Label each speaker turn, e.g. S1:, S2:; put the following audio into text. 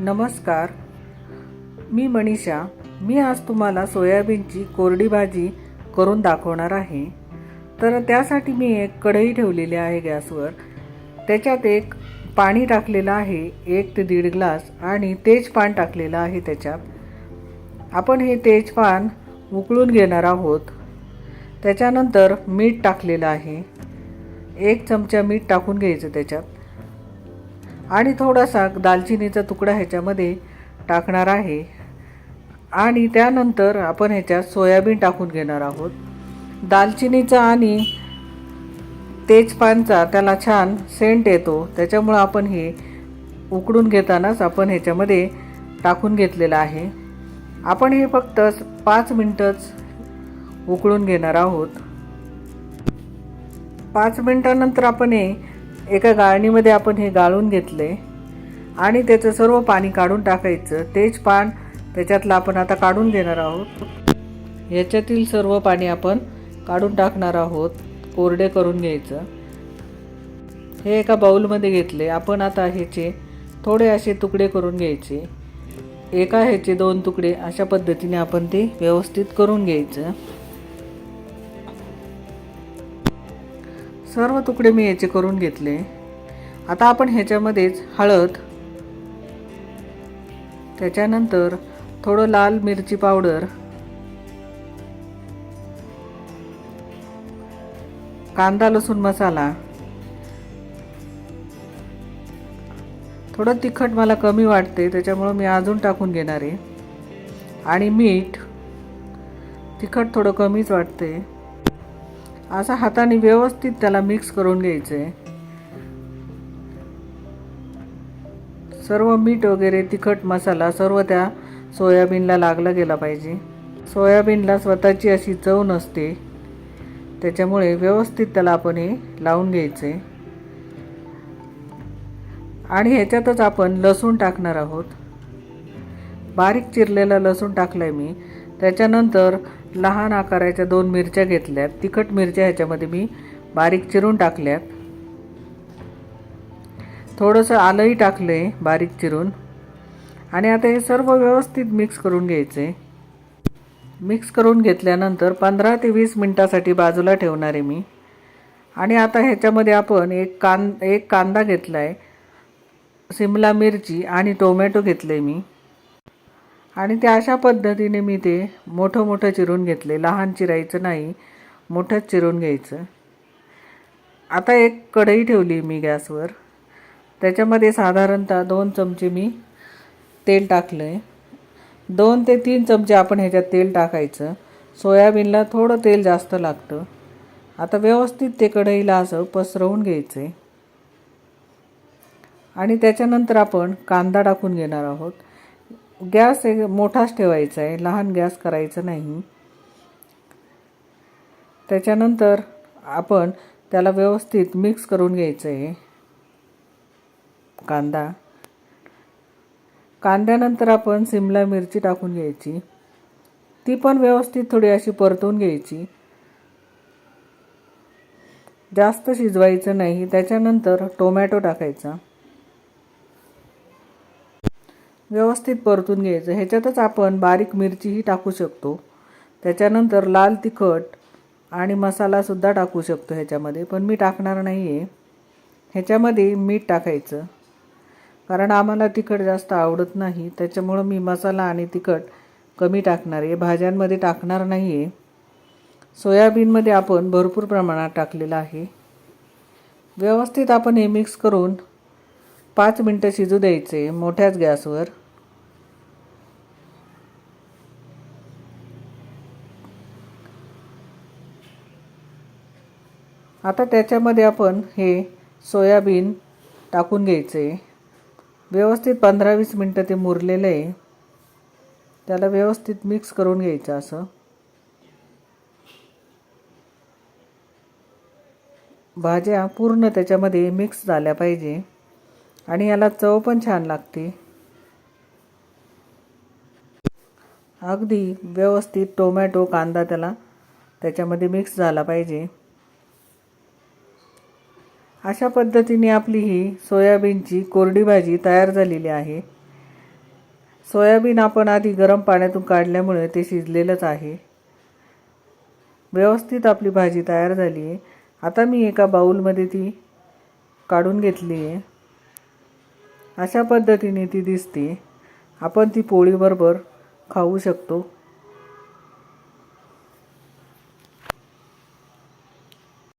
S1: नमस्कार. मी मनीषा. मी आज तुम्हाला सोयाबीनची कोरडी भाजी करून दाखवणार आहे. तर त्यासाठी मी एक कढई ठेवलेली आहे गॅसवर. त्याच्यात एक पाणी टाकलेलं आहे एक ते दीड ग्लास आणि तेजपान टाकलेलं आहे त्याच्यात. आपण हे तेजपान उकळून घेणार आहोत. त्याच्यानंतर मीठ टाकलेलं आहे. एक चमचा मीठ टाकून घ्यायचं त्याच्यात. आणि थोडासा दालचिनीचा तुकडा ह्याच्यामध्ये टाकणार आहे. आणि त्यानंतर आपण ह्याच्यात सोयाबीन टाकून घेणार आहोत. दालचिनीचा आणि तेजपानचा त्याला छान सेंट येतो. त्याच्यामुळं आपण हे उकडून घेतानाच आपण ह्याच्यामध्ये टाकून घेतलेलं आहे. आपण हे फक्त पाच मिनटंच उकळून घेणार आहोत. पाच मिनटानंतर आपण हे एका गाळणीमध्ये आपण हे गाळून घेतले आणि त्याचं सर्व पाणी काढून टाकायचं. तेच पान त्याच्यातलं आपण आता काढून घेणार आहोत. याच्यातील सर्व पाणी आपण काढून टाकणार आहोत. कोरडे करून घ्यायचं. हे एका बाऊलमध्ये घेतले. आपण आता ह्याचे थोडे असे तुकडे करून घ्यायचे. एका ह्याचे दोन तुकडे अशा पद्धतीने आपण ते व्यवस्थित करून घ्यायचं. सर्व तुकडे मी याचे करून घेतले. आता आपण ह्याच्यामध्येच हळद त्याच्यानंतर थोडं लाल मिरची पावडर कांदा लसूण मसाला थोडं तिखट मला कमी वाटते त्याच्यामुळं मी अजून टाकून घेणार आहे. आणि मीठ तिखट थोडं कमीच वाटते. असा हाताने व्यवस्थित त्याला मिक्स करून घ्यायचं आहे सर्व मीठ वगैरे तिखट मसाला सर्व त्या सोयाबीनला लागला गेला पाहिजे. सोयाबीनला स्वतःची अशी चव नसते. त्याच्यामुळे व्यवस्थित त्याला आपण हे लावून घ्यायचं आहे आणि ह्याच्यातच आपण लसूण टाकणार आहोत. बारीक चिरलेला लसूण टाकला आहे मी. त्याच्यानंतर लहान आकाराच्या दोन मिरच्या घेतल्यात. तिखट मिरच्या ह्याच्यामध्ये मी बारीक चिरून टाकल्यात. थोडंसं आलंही टाकलं आहे बारीक चिरून. आणि आता हे सर्व व्यवस्थित मिक्स करून घ्यायचं. आहे मिक्स करून घेतल्यानंतर पंधरा ते वीस मिनटासाठी बाजूला ठेवणार आहे मी. आणि आता ह्याच्यामध्ये आपण एक कां एक कांदा घेतला आहे सिमला मिरची आणि टोमॅटो घेतले मी. आणि त्या अशा पद्धतीने मी ते मोठं मोठं चिरून घेतले. लहान चिरायचं नाही मोठंच चिरून घ्यायचं. आता एक कढई ठेवली मी गॅसवर. त्याच्यामध्ये साधारणतः दोन चमचे मी तेल टाकलं आहे दोन ते तीन चमचे आपण ह्याच्यात तेल टाकायचं. सोयाबीनला थोडं तेल जास्त लागतं. आता व्यवस्थित ते कढईला असं पसरवून घ्यायचं आहे आणि त्याच्यानंतर आपण कांदा टाकून घेणार आहोत. गॅस एक मोठाच ठेवायचा आहे लहान गॅस करायचं नाही. त्याच्यानंतर आपण त्याला व्यवस्थित मिक्स करून घ्यायचं आहे. कांदा. कांद्यानंतर आपण सिमला मिरची टाकून घ्यायची. ती पण व्यवस्थित थोडी अशी परतून घ्यायची. जास्त शिजवायचं नाही. त्याच्यानंतर टोमॅटो टाकायचा. व्यवस्थित परतून घ्यायचं. ह्याच्यातच आपण बारीक मिरचीही टाकू शकतो. त्याच्यानंतर लाल तिखट आणि मसालासुद्धा टाकू शकतो ह्याच्यामध्ये पण मी टाकणार नाही आहे ह्याच्यामध्ये मीठ टाकायचं. कारण आम्हाला तिखट जास्त आवडत नाही त्याच्यामुळं मी मसाला आणि तिखट कमी टाकणार आहे. भाज्यांमध्ये टाकणार नाही आहे सोयाबीनमध्ये आपण भरपूर प्रमाणात टाकलेलं आहे. व्यवस्थित आपण हे मिक्स करून पाच मिनटं शिजू द्यायचे मोठ्याच गॅसवर. आता त्याच्यामध्ये आपण हे सोयाबीन टाकून घ्यायचे. व्यवस्थित पंधरा वीस मिनटं ते मुरलेलं आहे. त्याला व्यवस्थित मिक्स करून घ्यायचं असं. भाज्या पूर्ण त्याच्यामध्ये मिक्स झाल्या पाहिजे. आणि याला चव पण छान लागते. अगदी व्यवस्थित टोमॅटो कांदा त्याला त्याच्यामध्ये मिक्स झाला पाहिजे. अशा पद्धतीने आपली ही सोयाबीनची कोरडी भाजी तयार झालेली आहे. सोयाबीन आपण आधी गरम पाण्यातून काढल्यामुळे ते शिजलेलंच आहे. व्यवस्थित आपली भाजी तयार झाली आहे. आता मी एका बाऊलमध्ये ती काढून घेतली आहे. अशा पद्धतीने ती दिसते. आपण ती पोळीबरोबर खाऊ शकतो.